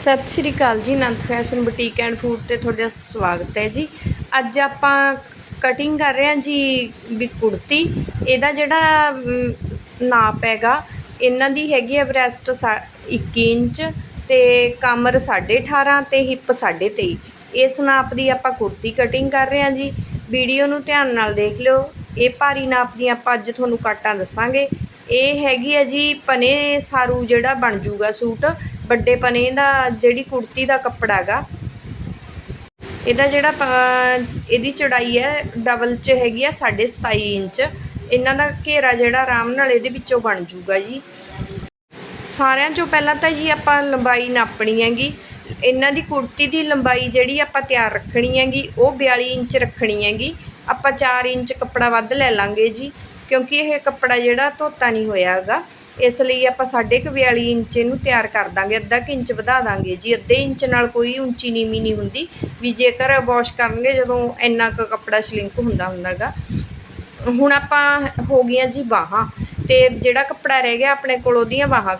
ਸਤਿ ਸ਼੍ਰੀ ਅਕਾਲ ਜੀ Nand fashion boutique and food ਤੇ ਤੁਹਾਡਾ ਸਵਾਗਤ ਹੈ ਜੀ। ਅੱਜ ਆਪਾਂ ਕਟਿੰਗ ਕਰ ਰਹੇ ਹਾਂ ਜੀ ਵੀ ਕੁੜਤੀ। ਇਹਦਾ ਜਿਹੜਾ ਨਾਪ ਹੈਗਾ, ਇਹਨਾਂ ਦੀ ਹੈਗੀ ਹੈ ਬ੍ਰੈਸਟ 21 ਇੰਚ ਤੇ ਕਮਰ 18.5 ਤੇ ਹਿੱਪ 23.5 ਇਸ ਨਾਪ ਦੀ ਆਪਾਂ ਕੁੜਤੀ ਕਟਿੰਗ ਕਰ ਰਹੇ ਹਾਂ ਜੀ। ਵੀਡੀਓ ਨੂੰ ਧਿਆਨ ਨਾਲ ਦੇਖ ਲਿਓ। ਇਹ ਭਾਰੀ ਨਾਪ ਦੀਆਂ ਆਪਾਂ ਅੱਜ ਤੁਹਾਨੂੰ ਕਾਟਾਂ ਦੱਸਾਂਗੇ। ਇਹ ਹੈਗੀ ਹੈ ਜੀ ਪਨੇ ਸਾਰੂ ਜਿਹੜਾ ਬਣ ਜੂਗਾ ਸੂਟ। ਵੱਡੇ ਪਨੇ ਦਾ ਜਿਹੜੀ ਕੁੜਤੀ ਦਾ ਕੱਪੜਾ ਹੈਗਾ, ਇਹਦਾ ਜਿਹੜਾ ਇਹਦੀ ਚੌੜਾਈ ਹੈ ਡਬਲ ਚ ਹੈਗੀ ਆ 27.5 ਇੰਚ। ਇਹਨਾਂ ਦਾ ਘੇਰਾ ਜਿਹੜਾ ਆਰਾਮ ਨਾਲ ਇਹਦੇ ਵਿੱਚੋਂ ਬਣ ਜੂਗਾ ਜੀ। ਸਾਰਿਆਂ ਚੋਂ ਪਹਿਲਾਂ ਤਾਂ ਜੀ ਆਪਾਂ ਲੰਬਾਈ ਨਾਪਣੀ ਹੈਗੀ। ਇਹਨਾਂ ਦੀ ਕੁੜਤੀ ਦੀ ਲੰਬਾਈ ਜਿਹੜੀ ਆਪਾਂ ਤਿਆਰ ਰੱਖਣੀ ਹੈਗੀ, ਉਹ 42 ਇੰਚ ਰੱਖਣੀ ਹੈਗੀ। ਆਪਾਂ 4 ਇੰਚ ਕੱਪੜਾ ਵੱਧ ਲੈ ਲਾਂਗੇ ਜੀ, ਕਿਉਂਕਿ ਇਹ ਕੱਪੜਾ ਜਿਹੜਾ ਧੋਤਾ ਨਹੀਂ ਹੋਇਆ ਹੈਗਾ। ਇਸ ਲਈ ਆਪਾਂ 42 ਇੰਚ ਇਹਨੂੰ ਤਿਆਰ ਕਰ ਦਾਂਗੇ, ਅੱਧਾ ਕੁ ਇੰਚ ਵਧਾ ਦਾਂਗੇ ਜੀ। ਅੱਧੇ ਇੰਚ ਨਾਲ ਕੋਈ ਉੱਚੀ ਨੀਵੀਂ ਨਹੀਂ ਹੁੰਦੀ। ਵੀ ਜੇਕਰ ਵਾਸ਼ ਕਰਨਗੇ ਜਦੋਂ ਇੰਨਾ ਕੁ ਕੱਪੜਾ ਸ਼ਲਿੰਕ ਹੁੰਦਾ ਹੁੰਦਾਗਾ। ਹੁਣ ਆਪਾਂ ਹੋ ਗਈਆਂ ਜੀ ਬਾਹਾਂ। ਤੇ ਜਿਹੜਾ ਕੱਪੜਾ ਰਹਿ ਗਿਆ ਆਪਣੇ ਕੋਲ, ਉਹਦੀਆਂ ਬਾਹਾਂ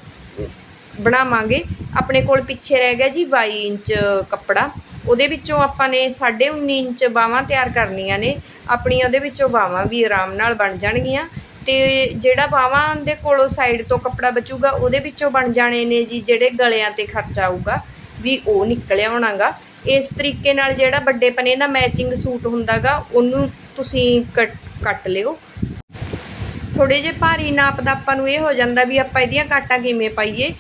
ਬਣਾਵਾਂਗੇ। ਆਪਣੇ ਕੋਲ ਪਿੱਛੇ ਰਹਿ ਗਿਆ ਜੀ 22 ਇੰਚ ਕੱਪੜਾ। ਉਹਦੇ ਵਿੱਚੋਂ ਆਪਾਂ ਨੇ 19.5 ਇੰਚ ਬਾਹਾਂ ਤਿਆਰ ਕਰਨੀਆਂ ਨੇ। ਆਪਣੀਆਂ ਉਹਦੇ ਵਿੱਚੋਂ ਬਾਹਾਂ ਵੀ ਆਰਾਮ ਨਾਲ ਬਣ ਜਾਣਗੀਆਂ। ਅਤੇ ਜਿਹੜਾ ਬਾਹਾਂ ਦੇ ਕੋਲੋਂ ਸਾਈਡ ਤੋਂ ਕੱਪੜਾ ਬਚੂਗਾ, ਉਹਦੇ ਵਿੱਚੋਂ ਬਣ ਜਾਣੇ ਨੇ ਜੀ ਜਿਹੜੇ ਗਲਿਆਂ ਤੇ ਖਰਚਾ ਆਊਗਾ, ਵੀ ਉਹ ਨਿਕਲ ਆਉਣਾਗਾ ਇਸ ਤਰੀਕੇ ਨਾਲ ਜਿਹੜਾ ਵੱਡੇ ਪਨੇ ਦਾ ਮੈਚਿੰਗ ਸੂਟ ਹੁੰਦਾਗਾ, ਉਹਨੂੰ ਤੁਸੀਂ ਕੱਟ ਕੱਟ ਲਿਓ। ਥੋੜੇ ਜਿਹੇ ਭਾਰੀ ਨਾਪ ਦਾ ਆਪਾਂ ਨੂੰ ਇਹ ਹੋ ਜਾਂਦਾ ਵੀ ਆਪਾਂ ਇਹਦੀਆਂ ਕਾਟਾਂ ਕਿਵੇਂ ਪਾਈਏ।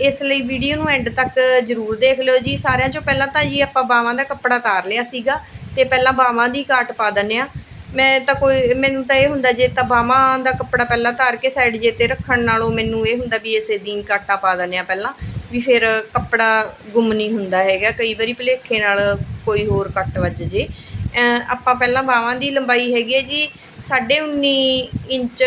ਇਸ ਲਈ ਵੀਡੀਓ ਨੂੰ ਐਂਡ ਤੱਕ ਜਰੂਰ ਦੇਖ ਲਿਓ ਜੀ। ਸਾਰਿਆਂ ਚੋਂ ਪਹਿਲਾਂ ਤਾਂ ਜੀ ਆਪਾਂ ਬਾਹਾਂ ਦਾ ਕੱਪੜਾ ਤਾਰ ਲਿਆ ਸੀਗਾ, ਤੇ ਪਹਿਲਾਂ ਬਾਹਾਂ ਦੀ ਕਾਟ ਪਾ ਦਿੰਨੇ ਆ ਮੈਂ ਤਾਂ ਕੋਈ, ਮੈਨੂੰ ਤਾਂ ਇਹ ਹੁੰਦਾ ਜੇ ਤਾਂ ਬਾਹਾਂ ਦਾ ਕੱਪੜਾ ਪਹਿਲਾਂ ਧਾਰ ਕੇ ਸਾਈਡ ਜੇ ਤੇ ਰੱਖਣ ਨਾਲੋਂ ਮੈਨੂੰ ਇਹ ਹੁੰਦਾ ਵੀ ਇਸੇ ਦਿਨ ਕਾਟਾ ਪਾ ਦਿੰਦੇ ਆ ਪਹਿਲਾਂ, ਵੀ ਫਿਰ ਕੱਪੜਾ ਗੁੰਮ ਨਹੀਂ ਹੁੰਦਾ ਹੈਗਾ। ਕਈ ਵਾਰੀ ਭੁਲੇਖੇ ਨਾਲ ਕੋਈ ਹੋਰ ਕੱਟ ਵੱਜ ਜੇ। ਆਪਾਂ ਪਹਿਲਾਂ ਬਾਹਾਂ ਦੀ ਲੰਬਾਈ ਹੈਗੀ ਹੈ ਜੀ 19.5 ਇੰਚ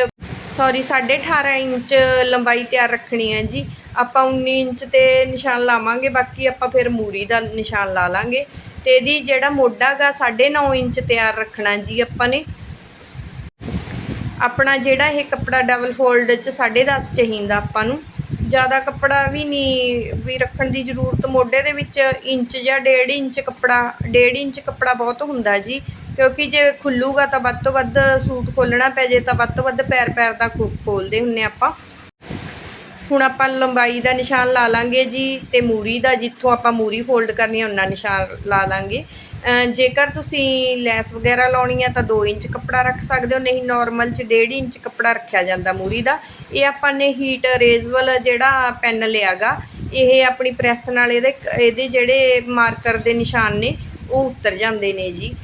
ਸੌਰੀ 18.5 ਇੰਚ ਲੰਬਾਈ ਤਿਆਰ ਰੱਖਣੀ ਹੈ ਜੀ। ਆਪਾਂ 19 ਇੰਚ ਤੇ ਨਿਸ਼ਾਨ ਲਾਵਾਂਗੇ, ਬਾਕੀ ਆਪਾਂ ਫਿਰ ਮੂਰੀ ਦਾ ਨਿਸ਼ਾਨ ਲਾ ਲਾਂਗੇ। ਤੇ ਇਹਦੀ ਜਿਹੜਾ ਮੋਢਾ ਗਾ 9.5 ਇੰਚ ਤਿਆਰ ਰੱਖਣਾ ਜੀ ਆਪਾਂ ਨੇ। ਆਪਣਾ ਜਿਹੜਾ ਇਹ ਕੱਪੜਾ ਡਬਲ ਫੋਲਡ ਚ 10.5 ਚਾਹੀਦਾ ਆਪਾਂ ਨੂੰ। ਜ਼ਿਆਦਾ ਕੱਪੜਾ ਵੀ ਨਹੀਂ ਵੀ ਰੱਖਣ ਦੀ ਜ਼ਰੂਰਤ ਮੋਢੇ ਦੇ ਵਿੱਚ ਇੰਚ ਜਾਂ 1.5 ਇੰਚ ਕੱਪੜਾ 1.5 ਇੰਚ ਕੱਪੜਾ ਬਹੁਤ ਹੁੰਦਾ ਜੀ। ਕਿਉਂਕਿ ਜੇ ਖੁੱਲੂਗਾ ਤਾਂ ਵੱਧ ਤੋਂ ਵੱਧ ਸੂਟ ਖੋਲਣਾ ਪੈ ਜੇ ਤਾਂ ਵੱਧ ਤੋਂ ਵੱਧ ਪੈਰ ਪੈਰ ਦਾ ਖੋ- ਖੋਲਦੇ ਹੁੰਨੇ ਆਪਾਂ। ਹੁਣ ਆਪਾਂ ਲੰਬਾਈ ਦਾ ਨਿਸ਼ਾਨ ਲਾ ਲਾਂਗੇ ਜੀ ਤੇ ਮੂਰੀ ਦਾ, ਜਿੱਥੋਂ ਆਪਾਂ ਮੂਰੀ ਫੋਲਡ ਕਰਨੀ ਹੈ ਉਹਨਾਂ ਨਿਸ਼ਾਨ ਲਾ ਲਾਂਗੇ। ਜੇਕਰ ਤੁਸੀਂ ਲੈਸ ਵਗੈਰਾ ਲਾਉਣੀ ਹੈ ਤਾਂ 2 ਇੰਚ ਕੱਪੜਾ ਰੱਖ ਸਕਦੇ ਹੋ, ਨਹੀਂ ਨਾਰਮਲ ਚ 1.5 ਇੰਚ ਕੱਪੜਾ ਰੱਖਿਆ ਜਾਂਦਾ ਮੂਰੀ ਦਾ। ਇਹ ਆਪਾਂ ਨੇ ਹੀਟ ਰੇਜ਼ਵਲ ਜਿਹੜਾ ਪੈਨ ਲਿਆਗਾ, ਇਹ ਆਪਣੀ ਪ੍ਰੈਸ ਨਾਲ ਇਹਦੇ ਇਹਦੇ ਜਿਹੜੇ ਮਾਰਕਰ ਦੇ ਨਿਸ਼ਾਨ ਨੇ, ਉਹ ਉਤਰ ਜਾਂਦੇ ਨੇ ਜੀ।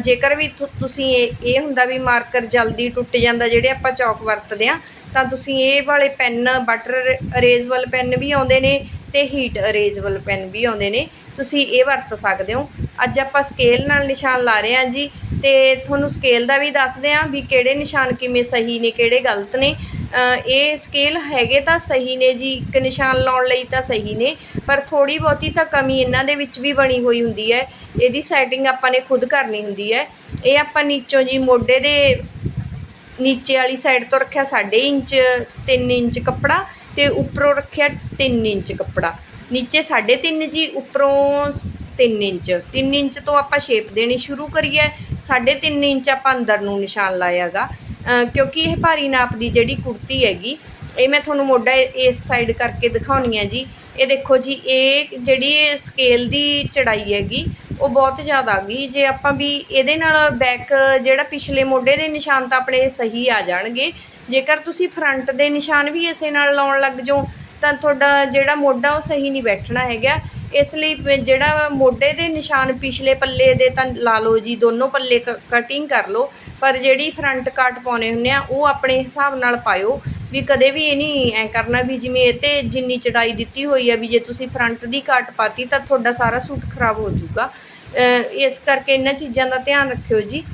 ਜੇਕਰ ਵੀ ਤੁ- ਤੁਸੀਂ ਇਹ ਇਹ ਹੁੰਦਾ ਵੀ ਮਾਰਕਰ ਜਲਦੀ ਟੁੱਟ ਜਾਂਦਾ, ਜਿਹੜੇ ਆਪਾਂ ਚੌਕ ਵਰਤਦੇ ਆ ਤਾਂ ਤੁਸੀਂ ਇਹ ਵਾਲੇ ਪੈਨ ਬਟਰ ਅਰੇਜ਼ਬਲ ਪੈਨ ਵੀ ਆਉਂਦੇ ਨੇ ਤੇ ਹੀਟ ਅਰੇਜ਼ਬਲ ਪੈਨ ਵੀ ਆਉਂਦੇ ਨੇ। ਤੁਸੀਂ ਇਹ ਵਰਤ ਸਕਦੇ ਹੋ। ਅੱਜ ਆਪਾਂ ਸਕੇਲ ਨਾਲ ਨਿਸ਼ਾਨ ਲਾ ਰਹੇ ਹਾਂ ਜੀ ਤੇ ਤੁਹਾਨੂੰ ਸਕੇਲ ਦਾ ਵੀ ਦੱਸਦੇ ਹਾਂ ਵੀ ਕਿਹੜੇ ਨਿਸ਼ਾਨ ਕਿਵੇਂ ਸਹੀ ਨੇ, ਕਿਹੜੇ ਗਲਤ ਨੇ। ਇਹ ਸਕੇਲ ਹੈਗੇ ਤਾਂ ਸਹੀ ਨੇ ਜੀ, ਇੱਕ ਨਿਸ਼ਾਨ ਲਾਉਣ ਲਈ ਤਾਂ ਸਹੀ ਨੇ, ਪਰ ਥੋੜੀ ਬਹੁਤੀ ਤਾਂ ਕਮੀ ਇਹਨਾਂ ਦੇ ਵਿੱਚ ਵੀ ਬਣੀ ਹੋਈ ਹੁੰਦੀ ਹੈ। ਇਹਦੀ ਸੈਟਿੰਗ ਆਪਾਂ ਨੇ ਖੁਦ ਕਰਨੀ ਹੁੰਦੀ ਹੈ। ਇਹ ਆਪਾਂ ਨੀਚੋਂ ਜੀ ਮੋਢੇ ਦੇ ਨੀਚੇ ਵਾਲੀ ਸਾਈਡ ਤੋਂ ਰੱਖਿਆ 3.5 ਇੰਚ 3 ਇੰਚ ਕੱਪੜਾ ਤੇ ਉੱਪਰੋਂ ਰੱਖਿਆ 3 ਇੰਚ ਕੱਪੜਾ। ਨੀਚੇ 3.5 ਜੀ, ਉੱਪਰੋਂ 3 ਇੰਚ। 3 ਇੰਚ ਤੋਂ ਆਪਾਂ ਸ਼ੇਪ ਦੇਣੀ ਸ਼ੁਰੂ ਕਰੀਏ 3.5 ਇੰਚ ਆਪਾਂ ਅੰਦਰ ਨੂੰ ਨਿਸ਼ਾਨ ਲਾਇਆਗਾ। ਕਿਉਂਕਿ ਇਹ ਭਾਰੀ ਨਾਪ ਦੀ ਜਿਹੜੀ ਕੁੜਤੀ ਹੈਗੀ, ਇਹ ਮੈਂ ਤੁਹਾਨੂੰ ਮੋਢਾ ਇਸ ਸਾਈਡ ਕਰਕੇ ਦਿਖਾਉਣੀ ਹੈ ਜੀ। ਇਹ ਦੇਖੋ ਜੀ, ਇਹ ਜਿਹੜੀ ਸਕੇਲ ਦੀ ਚੜਾਈ ਹੈਗੀ ਉਹ ਬਹੁਤ ਜ਼ਿਆਦਾ ਆ ਗਈ। ਜੇ ਆਪਾਂ ਵੀ ਇਹਦੇ ਨਾਲ ਬੈਕ ਜਿਹੜਾ ਪਿਛਲੇ ਮੋਢੇ ਦੇ ਨਿਸ਼ਾਨ ਤਾਂ ਆਪਣੇ ਸਹੀ ਆ ਜਾਣਗੇ। ਜੇਕਰ ਤੁਸੀਂ ਫਰੰਟ ਦੇ ਨਿਸ਼ਾਨ ਵੀ ਇਸੇ ਨਾਲ ਲਾਉਣ ਲੱਗ ਜਾਓ, ਤਾਂ ਤੁਹਾਡਾ ਜਿਹੜਾ ਮੋਢਾ ਉਹ ਸਹੀ ਨਹੀਂ ਬੈਠਣਾ ਹੈਗਾ। ਇਸ ਲਈ ਜਿਹੜਾ ਮੋਢੇ ਦੇ ਨਿਸ਼ਾਨ ਪਿਛਲੇ ਪੱਲੇ ਦੇ ਤਾਂ ਲਾ ਲਓ ਜੀ, ਦੋਨੋਂ ਪੱਲੇ ਕਟਿੰਗ ਕਰ ਲਓ। ਪਰ ਜਿਹੜੀ ਫਰੰਟ ਕੱਟ ਪਾਉਣੇ ਹੁੰਨੇ ਆ, ਉਹ ਆਪਣੇ ਹਿਸਾਬ ਨਾਲ ਪਾਇਓ। ਵੀ ਕਦੇ ਵੀ ਇਹ ਨਹੀਂ ਐ ਕਰਨਾ ਵੀ ਜਿਵੇਂ ਇਹ ਤੇ ਜਿੰਨੀ ਚੜਾਈ ਦਿੱਤੀ ਹੋਈ ਹੈ ਵੀ ਜੇ ਤੁਸੀਂ ਫਰੰਟ ਦੀ ਕੱਟ ਪਾਤੀ ਤਾਂ ਤੁਹਾਡਾ ਸਾਰਾ ਸੂਟ ਖਰਾਬ ਹੋ ਜਾਊਗਾ। ਇਸ ਕਰਕੇ ਇਹਨਾਂ ਚੀਜ਼ਾਂ ਦਾ ਧਿਆਨ ਰੱਖਿਓ ਜੀ।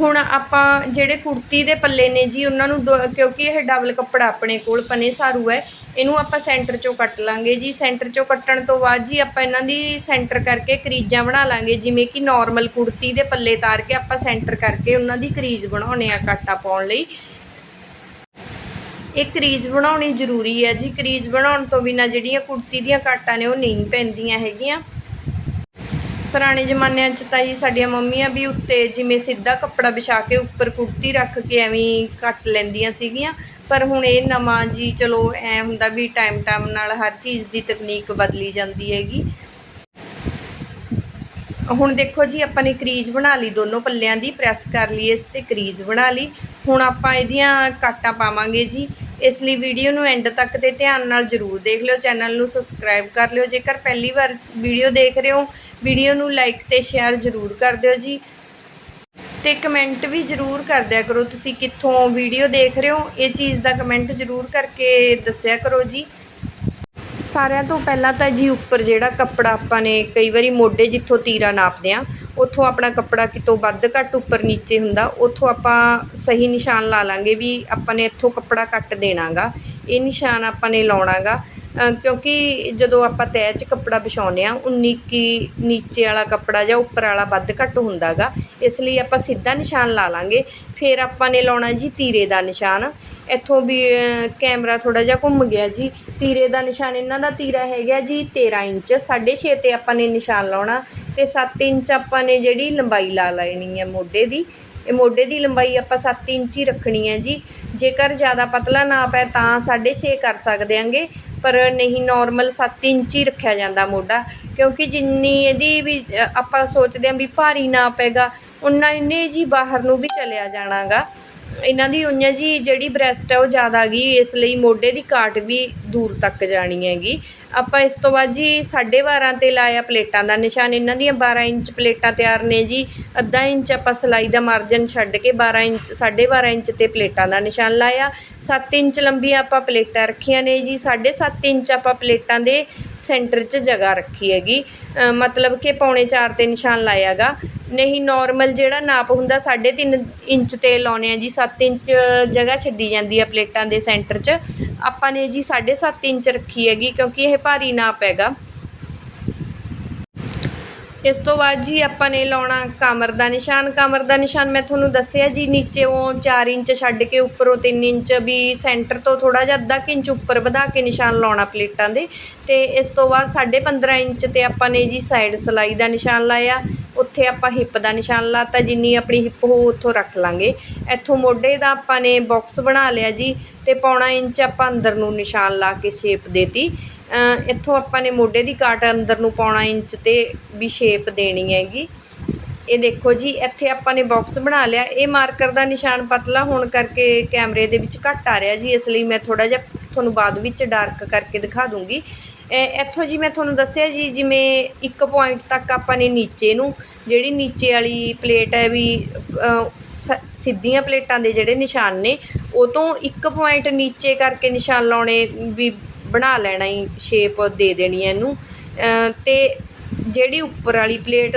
ਹੁਣ ਆਪਾਂ ਜਿਹੜੇ ਕੁੜਤੀ ਦੇ ਪੱਲੇ ਨੇ ਜੀ, ਉਹਨਾਂ ਨੂੰ ਦੋ- ਕਿਉਂਕਿ ਇਹ ਡਬਲ ਕੱਪੜਾ ਆਪਣੇ ਕੋਲ, ਪਨੇ ਸਾਰੂ ਹੈ, ਇਹਨੂੰ ਆਪਾਂ ਸੈਂਟਰ ਚੋਂ ਕੱਟ ਲਾਂਗੇ ਜੀ। ਸੈਂਟਰ ਚੋਂ ਕੱਟਣ ਤੋਂ ਬਾਅਦ ਜੀ ਆਪਾਂ ਇਹਨਾਂ ਦੀ ਸੈਂਟਰ ਕਰਕੇ ਕਰੀਜ਼ਾਂ ਬਣਾ ਲਾਂਗੇ। ਜਿਵੇਂ ਕਿ ਨਾਰਮਲ ਕੁੜਤੀ ਦੇ ਪੱਲੇ ਤਾਰ ਕੇ ਆਪਾਂ ਸੈਂਟਰ ਕਰਕੇ ਉਹਨਾਂ ਦੀ ਕਰੀਜ਼ ਬਣਾਉਣੇ ਆ ਕਾਟਾ ਪਾਉਣ ਲਈ। ਇਹ ਕਰੀਜ਼ ਬਣਾਉਣੀ ਜ਼ਰੂਰੀ ਹੈ ਜੀ। ਕਰੀਜ਼ ਬਣਾਉਣ ਤੋਂ ਬਿਨਾ ਜਿਹੜੀਆਂ ਕੁੜਤੀ ਦੀਆਂ ਕਾਟਾਂ ਨੇ ਉਹ ਨਹੀਂ ਪੈਂਦੀਆਂ ਹੈਗੀਆਂ। ਪੁਰਾਣੇ ਜ਼ਮਾਨਿਆਂ 'ਚ ਤਾਂ ਜੀ ਸਾਡੀਆਂ ਮੰਮੀਆਂ ਵੀ ਉੱਤੇ ਜਿਵੇਂ ਸਿੱਧਾ ਕੱਪੜਾ ਵਿਛਾ ਕੇ ਉੱਪਰ ਕੁੜਤੀ ਰੱਖ ਕੇ ਐਵੇਂ ਕੱਟ ਲੈਂਦੀਆਂ ਸੀਗੀਆਂ। ਪਰ ਹੁਣ ਇਹ ਨਵਾਂ ਜੀ ਚਲੋ ਐ ਹੁੰਦਾ ਵੀ ਟਾਈਮ ਟਾਈਮ ਨਾਲ ਹਰ ਚੀਜ਼ ਦੀ ਤਕਨੀਕ ਬਦਲੀ ਜਾਂਦੀ ਹੈਗੀ। ਹੁਣ ਦੇਖੋ ਜੀ, ਆਪਾਂ ਨੇ ਕਰੀਜ਼ ਬਣਾ ਲਈ, ਦੋਨੋਂ ਪੱਲਿਆਂ ਦੀ ਪ੍ਰੈਸ ਕਰ ਲਈ, ਇਸ ਤੇ ਕਰੀਜ਼ ਬਣਾ ਲਈ। ਹੁਣ ਆਪਾਂ ਇਹਦੀਆਂ ਕਾਟਾਂ ਪਾਵਾਂਗੇ ਜੀ। ਇਸ ਲਈ ਵੀਡੀਓ ਨੂੰ ਐਂਡ ਤੱਕ ਦੇ ਧਿਆਨ ਨਾਲ ਜਰੂਰ ਦੇਖ ਲਿਓ, ਚੈਨਲ ਨੂੰ ਸਬਸਕ੍ਰਾਈਬ ਕਰ ਲਿਓ। ਜੇਕਰ ਪਹਿਲੀ ਵਾਰ ਵੀਡੀਓ ਦੇਖ ਰਹੇ ਹੋ, ਵੀਡੀਓ ਨੂੰ ਲਾਈਕ ਤੇ ਸ਼ੇਅਰ ਜਰੂਰ ਕਰ ਦਿਓ ਜੀ। ਤੇ ਕਮੈਂਟ ਵੀ ਜਰੂਰ ਕਰ ਦਿਆ ਕਰੋ। ਤੁਸੀਂ ਕਿੱਥੋਂ ਵੀਡੀਓ ਦੇਖ ਰਹੇ ਹੋ, ਇਹ ਚੀਜ਼ ਦਾ ਕਮੈਂਟ ਜਰੂਰ ਕਰਕੇ ਦੱਸਿਆ ਕਰੋ ਜੀ। ਸਾਰਿਆਂ ਤੋਂ ਪਹਿਲਾਂ ਤਾਂ ਜੀ ਉੱਪਰ ਜਿਹੜਾ ਕੱਪੜਾ ਆਪਾਂ ਨੇ ਕਈ ਵਾਰੀ ਮੋਢੇ ਜਿੱਥੋਂ ਤੀਰਾ ਨਾਪਦੇ ਆ ਉੱਥੋਂ ਆਪਣਾ ਕੱਪੜਾ ਕਿਤੋਂ ਵੱਧ ਘੱਟ ਉੱਪਰ ਨੀਚੇ ਹੁੰਦਾ, ਉੱਥੋਂ ਆਪਾਂ ਸਹੀ ਨਿਸ਼ਾਨ ਲਾ ਲਾਂਗੇ ਵੀ ਆਪਾਂ ਨੇ ਇੱਥੋਂ ਕੱਪੜਾ ਕੱਟ ਦੇਣਾਗਾ, ਇਹ ਨਿਸ਼ਾਨ ਆਪਾਂ ਨੇ ਲਾਉਣਾਗਾ। ਕਿਉਂਕਿ ਜਦੋਂ ਆਪਾਂ ਤੈਅ 'ਚ ਕੱਪੜਾ ਵਿਛਾਉਂਦੇ ਆ ਉਨੀ ਕੀ ਨੀਚੇ ਵਾਲਾ ਕੱਪੜਾ ਜਾਂ ਉੱਪਰ ਵਾਲਾ ਵੱਧ ਘੱਟ ਹੁੰਦਾ ਗਾ। ਇਸ ਲਈ ਆਪਾਂ ਸਿੱਧਾ ਨਿਸ਼ਾਨ ਲਾ ਲਾਂਗੇ। ਫਿਰ ਆਪਾਂ ਨੇ ਲਾਉਣਾ ਜੀ ਤੀਰੇ ਦਾ ਨਿਸ਼ਾਨ। ਇੱਥੋਂ ਵੀ ਕੈਮਰਾ ਥੋੜਾ ਜਿਹਾ ਘੁੰਮ ਗਿਆ ਜੀ। ਤੀਰੇ ਦਾ ਨਿਸ਼ਾਨ, ਇਹਨਾਂ ਦਾ ਤੀਰਾ ਹੈਗਾ ਜੀ 13 ਇੰਚ। 6.5 ਤੇ ਆਪਾਂ ਨੇ ਨਿਸ਼ਾਨ ਲਾਉਣਾ। ਤੇ 7 ਇੰਚ ਆਪਾਂ ਨੇ ਜਿਹੜੀ ਲੰਬਾਈ ਲਾ ਲੈਣੀ ਹੈ ਮੋਢੇ ਦੀ। ਇਹ ਮੋਢੇ ਦੀ ਲੰਬਾਈ ਆਪਾਂ 7 ਇੰਚ ਹੀ ਰੱਖਣੀ ਹੈ ਜੀ। ਜੇਕਰ ਜ਼ਿਆਦਾ ਪਤਲਾ ਨਾਪ ਹੈ ਤਾਂ 6.5 ਕਰ ਸਕਦੇ ਆਂਗੇ। ਪਰ ਨਹੀਂ ਨਾਰਮਲ 7 ਇੰਚ ਹੀ ਰੱਖਿਆ ਜਾਂਦਾ ਮੋਢਾ, ਕਿਉਂਕਿ ਜਿੰਨੀ ਇਹਦੀ ਵੀ ਆਪਾਂ ਸੋਚਦੇ ਆਂ ਵੀ ਭਾਰੀ ਨਾਪ ਹੈਗਾ ਉਨਾ ਇਹਨੇ ਜੀ ਬਾਹਰ ਨੂੰ ਵੀ ਚਲਿਆ ਜਾਣਾਗਾ। ਇਹਨਾਂ ਦੀ ਉਈਆਂ ਜੀ ਜਿਹੜੀ ਬ੍ਰੈਸਟ ਹੈ ਉਹ ਜ਼ਿਆਦਾ ਗਈ ਇਸ ਲਈ ਮੋਢੇ ਦੀ ਕਾਟ ਵੀ ਦੂਰ ਤੱਕ ਜਾਣੀ ਹੈਗੀ। ਆਪਾਂ ਇਸ ਤੋਂ ਬਾਅਦ ਜੀ 12.5 ਤੇ ਲਾਇਆ ਪਲੇਟਾਂ ਦਾ ਨਿਸ਼ਾਨ। ਇਹਨਾਂ ਦੀਆਂ 12 ਇੰਚ ਪਲੇਟਾਂ ਤਿਆਰ ਨੇ ਜੀ। ਅੱਧਾ ਇੰਚ ਆਪਾਂ ਸਲਾਈ ਦਾ ਮਾਰਜਨ ਛੱਡ ਕੇ 12 ਇੰਚ 12.5 ਇੰਚ ਤੇ ਪਲੇਟਾਂ ਦਾ ਨਿਸ਼ਾਨ ਲਾਇਆ। 7 ਇੰਚ ਲੰਬੀਆਂ ਆਪਾਂ ਪਲੇਟਾਂ ਰੱਖੀਆਂ ਨੇ ਜੀ। 7.5 ਇੰਚ ਆਪਾਂ ਪਲੇਟਾਂ ਦੇ ਸੈਂਟਰ 'ਚ ਜਗ੍ਹਾ ਰੱਖੀ ਹੈਗੀ। ਮਤਲਬ ਕਿ ਪੌਣੇ 4 ਤੇ ਨਿਸ਼ਾਨ ਲਾਇਆਗਾ। ਨਹੀਂ ਨਾਰਮਲ ਜਿਹੜਾ ਨਾਪ ਹੁੰਦਾ 3.5 ਇੰਚ ਤੇ ਲਾਉਣੇ ਆ ਜੀ। 7 ਇੰਚ ਜਗ੍ਹਾ ਛੱਡੀ ਜਾਂਦੀ ਆ ਪਲੇਟਾਂ ਦੇ ਸੈਂਟਰ 'ਚ। ਆਪਾਂ ਨੇ ਜੀ 7.5 ਇੰਚ ਰੱਖੀ ਹੈਗੀ ਕਿਉਂਕਿ ਇਹ ਭਾਰੀ ਨਾਪ ਹੈਗਾ ਇਸ ਤੋਂ ਬਾਅਦ ਜੀ ਆਪਾਂ ਨੇ ਲਾਉਣਾ ਕਮਰ ਦਾ ਨਿਸ਼ਾਨ। ਕਮਰ ਦਾ ਨਿਸ਼ਾਨ ਮੈਂ ਤੁਹਾਨੂੰ ਦੱਸਿਆ ਜੀ, ਨੀਚੇ ਉਹ 4 ਇੰਚ ਛੱਡ ਕੇ ਉੱਪਰੋਂ 3 ਇੰਚ ਵੀ ਸੈਂਟਰ ਤੋਂ ਥੋੜਾ ਜਿਹਾ ਅੱਧਾ ਕੁ ਇੰਚ ਉੱਪਰ ਵਧਾ ਕੇ ਨਿਸ਼ਾਨ ਲਾਉਣਾ ਪਲੇਟਾਂ ਦੇ। ਤੇ ਇਸ ਤੋਂ ਬਾਅਦ 15.5 ਇੰਚ ਤੇ ਆਪਾਂ ਨੇ ਜੀ ਸਾਈਡ ਸਲਾਈ ਦਾ ਨਿਸ਼ਾਨ ਲਾਇਆ। ਉੱਥੇ ਆਪਾਂ ਹਿੱਪ ਦਾ ਨਿਸ਼ਾਨ ਲਾਤਾ, ਜਿੰਨੀ ਆਪਣੀ ਹਿੱਪ ਹੋ ਉੱਥੋਂ ਰੱਖ ਲਾਂਗੇ। ਇੱਥੋਂ ਮੋਢੇ ਦਾ ਆਪਾਂ ਨੇ ਬਾਕਸ ਬਣਾ ਲਿਆ ਜੀ ਤੇ ਪੌਣਾ ਇੰਚ ਆਪਾਂ ਅੰਦਰ ਨੂੰ ਨਿਸ਼ਾਨ ਲਾ ਕੇ ਸ਼ੇਪ ਦੇਤੀ। ਇੱਥੋਂ ਆਪਾਂ ਨੇ ਮੋਢੇ ਦੀ ਕਾਟ ਅੰਦਰ ਨੂੰ ਪੌਣਾ ਇੰਚ ਤੇ ਵੀ ਸ਼ੇਪ ਦੇਣੀ ਹੈਗੀ। ਇਹ ਦੇਖੋ ਜੀ, ਇੱਥੇ ਆਪਾਂ ਨੇ ਬਾਕਸ ਬਣਾ ਲਿਆ। ਇਹ ਮਾਰਕਰ ਦਾ ਨਿਸ਼ਾਨ ਪਤਲਾ ਹੋਣ ਕਰਕੇ ਕੈਮਰੇ ਦੇ ਵਿੱਚ ਘੱਟ ਆ ਰਿਹਾ ਜੀ, ਇਸ ਲਈ ਮੈਂ ਥੋੜਾ ਜਿਹਾ ਤੁਹਾਨੂੰ ਬਾਅਦ ਵਿੱਚ ਡਾਰਕ ਕਰਕੇ ਦਿਖਾ ਦੂੰਗੀ। ਇੱਥੋਂ ਜੀ ਮੈਂ ਤੁਹਾਨੂੰ ਦੱਸਿਆ ਜੀ, ਜਿਵੇਂ ਇੱਕ ਪੁਆਇੰਟ ਤੱਕ ਆਪਾਂ ਨੇ ਨੀਚੇ ਨੂੰ, ਜਿਹੜੀ ਨੀਚੇ ਵਾਲੀ ਪਲੇਟ ਹੈ ਵੀ ਸਿੱਧੀਆਂ ਪਲੇਟਾਂ ਦੇ ਜਿਹੜੇ ਨਿਸ਼ਾਨ ਨੇ, ਉਹ ਤੋਂ ਇੱਕ ਪੁਆਇੰਟ ਨੀਚੇ ਕਰਕੇ ਨਿਸ਼ਾਨ ਲਾਉਣੇ ਵੀ ਬਣਾ ਲੈਣਾ ਹੀ ਸ਼ੇਪ ਦੇ ਦੇਣੀ ਹੈ ਇਹਨੂੰ। ਅ, ਤੇ ਜਿਹੜੀ ਉੱਪਰ ਵਾਲੀ ਪਲੇਟ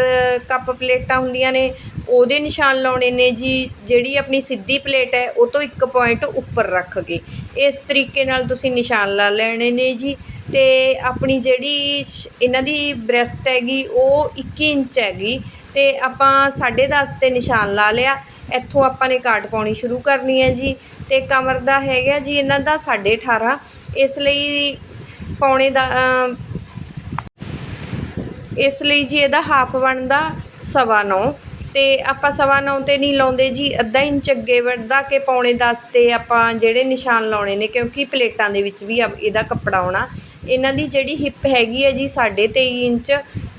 ਕੱਪ ਪਲੇਟਾਂ ਹੁੰਦੀਆਂ ਨੇ ਉਹਦੇ ਨਿਸ਼ਾਨ ਲਾਉਣੇ ਨੇ ਜੀ। ਜਿਹੜੀ ਆਪਣੀ ਸਿੱਧੀ ਪਲੇਟ ਹੈ ਉਹ ਤੋਂ ਇੱਕ ਪੁਆਇੰਟ ਉੱਪਰ ਰੱਖ ਕੇ। ਇਸ ਤਰੀਕੇ ਨਾਲ ਤੁਸੀਂ ਨਿਸ਼ਾਨ ਲਾ ਲੈਣੇ ਨੇ ਜੀ। ਤੇ ਆਪਣੀ ਜਿਹੜੀ ਸ਼- ਇਹਨਾਂ ਦੀ ਬ੍ਰੈਸਟ ਹੈਗੀ ਉਹ 21 ਇੰਚ ਹੈਗੀ। ਤੇ ਆਪਾਂ 10.5 ਤੇ ਨਿਸ਼ਾਨ ਲਾ ਲਿਆ। ਇੱਥੋਂ ਆਪਾਂ ਨੇ ਕਾਟ ਪਾਉਣੀ ਸ਼ੁਰੂ ਕਰਨੀ ਹੈ ਜੀ। ਤੇ ਕਮਰ ਦਾ ਹੈਗਾ ਜੀ ਇਹਨਾਂ ਦਾ 18.5 ਇਸ ਲਈ ਪੌਣੇ ਦਾ ਇਸ ਲਈ ਜੀ ਇਹਦਾ ਹਾਫ ਬਣਦਾ ਸਵਾ ਨੌ। ਤੇ ਆਪਾਂ ਸਵਾ ਨੌ ਤੇ ਨਹੀਂ ਲਾਉਂਦੇ ਜੀ, ਅੱਧਾ ਇੰਚ ਅੱਗੇ ਵਧਾ ਕੇ ਪੌਣੇ 10 ਤੇ ਆਪਾਂ ਜਿਹੜੇ ਨਿਸ਼ਾਨ ਲਾਉਣੇ ਨੇ, ਕਿਉਂਕਿ ਪਲੇਟਾਂ ਦੇ ਵਿੱਚ ਵੀ ਆ- ਇਹਦਾ ਕੱਪੜਾ ਆਉਣਾ। ਇਹਨਾਂ ਦੀ ਜਿਹੜੀ ਹਿੱਪ ਹੈਗੀ ਹੈ ਜੀ 23.5 ਇੰਚ,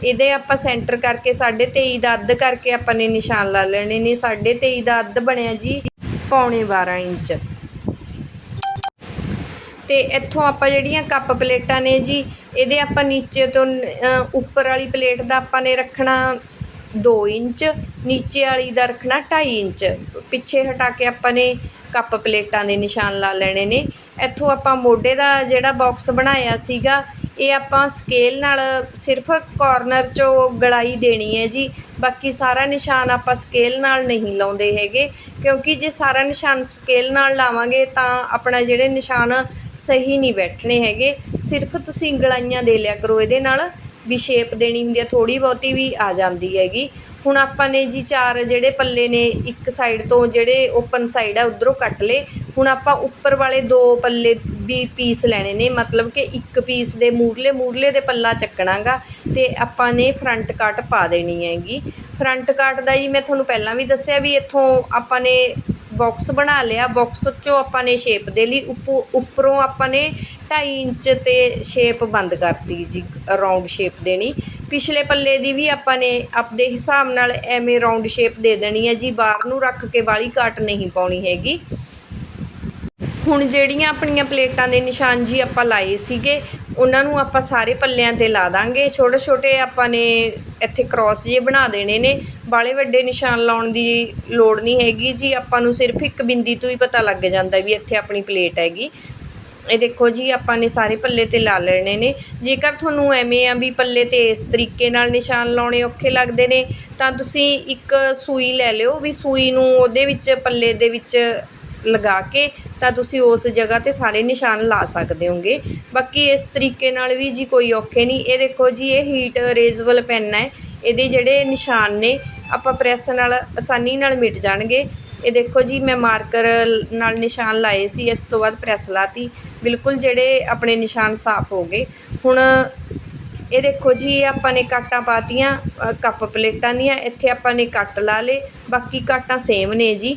ਇਹਦੇ ਆਪਾਂ ਸੈਂਟਰ ਕਰਕੇ 23.5 ਦਾ ਅੱਧ ਕਰਕੇ ਆਪਾਂ ਨੇ ਨਿਸ਼ਾਨ ਲਾ ਲੈਣੇ ਨੇ। 23.5 ਦਾ ਅੱਧ ਬਣਿਆ ਜੀ ਪੌਣੇ 12 ਇੰਚ। ਅਤੇ ਇੱਥੋਂ ਆਪਾਂ ਜਿਹੜੀਆਂ ਕੱਪ ਪਲੇਟਾਂ ਨੇ ਜੀ, ਇਹਦੇ ਆਪਾਂ ਨੀਚੇ ਤੋਂ ਉੱਪਰ ਵਾਲੀ ਪਲੇਟ ਦਾ ਆਪਾਂ ਨੇ ਰੱਖਣਾ ਦੋ ਇੰਚ, ਨੀਚੇ ਵਾਲੀ ਦਾ ਰੱਖਣਾ ਢਾਈ ਇੰਚ। ਪਿੱਛੇ ਹਟਾ ਕੇ ਆਪਾਂ ਨੇ ਕੱਪ ਪਲੇਟਾਂ ਦੇ ਨਿਸ਼ਾਨ ਲਾ ਲੈਣੇ ਨੇ। ਇੱਥੋਂ ਆਪਾਂ ਮੋਢੇ ਦਾ ਜਿਹੜਾ ਬਾਕਸ ਬਣਾਇਆ ਸੀਗਾ ਇਹ ਆਪਾਂ ਸਕੇਲ ਨਾਲ ਸਿਰਫ ਕਾਰਨਰ 'ਚੋਂ ਗਲਾਈ ਦੇਣੀ ਹੈ ਜੀ। ਬਾਕੀ ਸਾਰਾ ਨਿਸ਼ਾਨ ਆਪਾਂ ਸਕੇਲ ਨਾਲ ਨਹੀਂ ਲਾਉਂਦੇ ਹੈਗੇ। ਕਿਉਂਕਿ ਜੇ ਸਾਰਾ ਨਿਸ਼ਾਨ ਸਕੇਲ ਨਾਲ ਲਾਵਾਂਗੇ ਤਾਂ ਆਪਣਾ ਜਿਹੜੇ ਨਿਸ਼ਾਨ ਸਹੀ ਨਹੀਂ ਬੈਠਣੇ ਹੈਗੇ। ਸਿਰਫ ਤੁਸੀਂ ਗਲਾਈਆਂ ਦੇ ਲਿਆ ਕਰੋ ਇਹਦੇ ਨਾਲ। ਵੀ ਸ਼ੇਪ ਦੇਣੀ ਹੁੰਦੀ ਹੈ ਥੋੜੀ ਬਹੁਤੀ ਵੀ ਆ ਜਾਂਦੀ ਹੈਗੀ। ਹੁਣ ਆਪਾਂ ਨੇ ਜੀ ਚਾਰ ਜਿਹੜੇ ਪੱਲੇ ਨੇ, ਇੱਕ ਸਾਈਡ ਤੋਂ ਜਿਹੜੇ ਓਪਨ ਸਾਈਡ ਆ, ਉਧਰੋਂ ਕੱਟ ਲਏ। ਹੁਣ ਆਪਾਂ ਉੱਪਰ ਵਾਲੇ ਦੋ ਪੱਲੇ ਵੀ ਪੀਸ ਲੈਣੇ ਨੇ, ਮਤਲਬ ਕਿ ਇੱਕ ਪੀਸ ਦੇ ਮੂਰਲੇ ਮੂਰਲੇ ਦੇ ਪੱਲਾ ਚੱਕਣਾਗਾ ਤੇ ਆਪਾਂ ਨੇ ਫਰੰਟ ਕੱਟ ਪਾ ਦੇਣੀ ਹੈਗੀ। ਫਰੰਟ ਕੱਟ ਦਾ ਜੀ ਮੈਂ ਤੁਹਾਨੂੰ ਪਹਿਲਾਂ ਵੀ ਦੱਸਿਆ ਵੀ ਇੱਥੋਂ ਆਪਾਂ ਨੇ ਬਾਕਸ ਬਣਾ ਲਿਆ। ਬਾਕਸ ਚੋਂ ਆਪਾਂ ਨੇ ਸ਼ੇਪ ਦੇ ਲਈ ਉੱਪੋ- ਉੱਪਰੋਂ ਆਪਾਂ ਨੇ 2.5 ਇੰਚ ਤੇ ਸ਼ੇਪ ਬੰਦ ਕਰਤੀ ਜੀ ਰਾਉਂਡ ਸ਼ੇਪ ਦੇਣੀ। ਪਿਛਲੇ ਪੱਲੇ ਦੀ ਵੀ ਆਪਾਂ ਨੇ ਆਪਦੇ ਹਿਸਾਬ ਨਾਲ ਐਵੇਂ ਰਾਉਂਡ ਸ਼ੇਪ ਦੇ ਦੇਣੀ ਹੈ ਜੀ। ਬਾਹਰ ਨੂੰ ਰੱਖ ਕੇ ਵਾਲੀ ਕਾਟ ਨਹੀਂ ਪਾਉਣੀ ਹੈਗੀ। ਹੁਣ ਜਿਹੜੀਆਂ ਆਪਣੀਆਂ ਪਲੇਟਾਂ ਦੇ ਨਿਸ਼ਾਨ ਜੀ ਆਪਾਂ ਲਾਏ ਸੀਗੇ, ਉਹਨਾਂ ਨੂੰ ਆਪਾਂ ਸਾਰੇ ਪੱਲਿਆਂ ਤੇ ਲਾ ਦਾਂਗੇ। ਛੋਟੇ ਛੋਟੇ ਆਪਾਂ ਨੇ ਇੱਥੇ ਕ੍ਰਾਸ ਜੇ ਬਣਾ ਦੇਣੇ ਨੇ। ਬਾਲੇ ਵੱਡੇ ਨਿਸ਼ਾਨ ਲਾਉਣ ਦੀ ਲੋੜ ਨਹੀਂ ਹੈਗੀ ਜੀ। ਆਪਾਂ ਨੂੰ ਸਿਰਫ ਇੱਕ ਬਿੰਦੀ ਤੋਂ ਹੀ ਪਤਾ ਲੱਗ ਜਾਂਦਾ ਵੀ ਇੱਥੇ ਆਪਣੀ ਪਲੇਟ ਹੈਗੀ। ਇਹ ਦੇਖੋ ਜੀ, ਆਪਾਂ ਨੇ ਸਾਰੇ ਪੱਲੇ ਤੇ ਲਾ ਲੈਣੇ ਨੇ। ਜੇਕਰ ਤੁਹਾਨੂੰ ਐਵੇਂ ਆ ਵੀ ਪੱਲੇ ਤੇ ਇਸ ਤਰੀਕੇ ਨਾਲ ਨਿਸ਼ਾਨ ਲਾਉਣੇ ਔਖੇ ਲੱਗਦੇ ਨੇ, ਤਾਂ ਤੁਸੀਂ ਇੱਕ ਸੂਈ ਲੈ ਲਿਓ ਵੀ ਸੂਈ ਨੂੰ ਉਹਦੇ ਵਿੱਚ, ਪੱਲੇ ਦੇ ਵਿੱਚ ਲਗਾ ਕੇ ਤਾਂ ਤੁਸੀਂ ਉਸ ਜਗ੍ਹਾ ਤੇ ਸਾਰੇ ਨਿਸ਼ਾਨ ਲਾ ਸਕਦੇ ਹੋਗੇ। ਬਾਕੀ ਇਸ ਤਰੀਕੇ ਨਾਲ ਵੀ ਜੀ ਕੋਈ ਔਖੇ ਨਹੀਂ। ਇਹ ਦੇਖੋ ਜੀ, ਇਹ ਹੀਟ ਰੇਜ਼ਬਲ ਪੈਨ ਹੈ। ਇਹਦੇ ਜਿਹੜੇ ਨਿਸ਼ਾਨ ਨੇ, ਆਪਾਂ ਪ੍ਰੈਸ ਨਾਲ, ਆਸਾਨੀ ਨਾਲ ਮਿਟ ਜਾਣਗੇ। ਇਹ ਦੇਖੋ ਜੀ, ਮੈਂ ਮਾਰਕਰ ਨਾਲ ਨਿਸ਼ਾਨ ਲਾਏ ਸੀ, ਇਸ ਤੋਂ ਬਾਅਦ ਪ੍ਰੈਸ ਲਾਤੀ। ਬਿਲਕੁਲ ਜਿਹੜੇ ਆਪਣੇ ਨਿਸ਼ਾਨ ਸਾਫ਼ ਹੋ ਗਏ। ਹੁਣ ਇਹ ਦੇਖੋ ਜੀ, ਇਹ ਆਪਾਂ ਨੇ ਕਾਟਾਂ ਪਾਤੀਆਂ ਕੱਪ ਪਲੇਟਾਂ ਦੀਆਂ, ਇੱਥੇ ਆਪਾਂ ਨੇ ਕੱਟ ਲਾ ਲੇ ਬਾਕੀ ਕਾਟਾਂ ਸੇਮ ਨੇ ਜੀ।